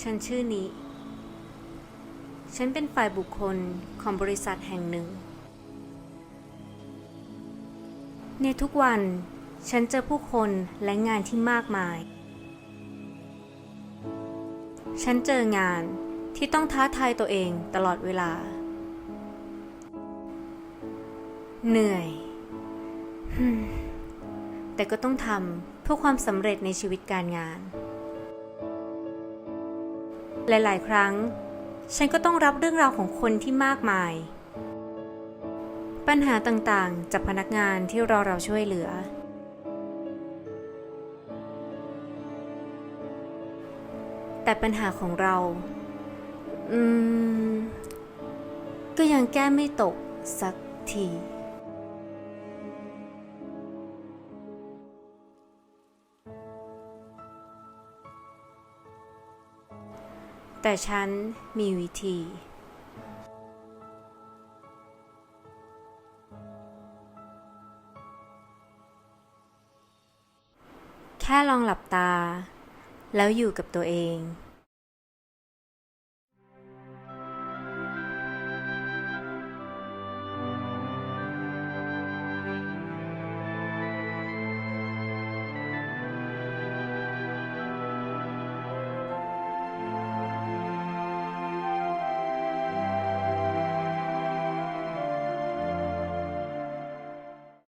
ฉันชื่อนิฉันเป็นฝ่ายบุคคลของบริษัทแห่งหนึ่ง ในทุกวันฉันเจอผู้คนและงานที่มากมาย ฉันเจองานที่ต้องท้าทายตัวเองตลอดเวลา เหนื่อย แต่ก็ต้องทำเพื่อความสำเร็จในชีวิตการงาน หลาย ๆ ครั้ง ฉันก็ต้องรับเรื่องราวของคนที่มากมาย ปัญหาต่าง ๆ จากพนักงานที่รอเราช่วยเหลือ แต่ปัญหาของเรา อืม ก็ยังแก้ไม่ตกสักที แต่ฉันมีวิธี แค่ลองหลับตา แล้วอยู่กับตัวเอง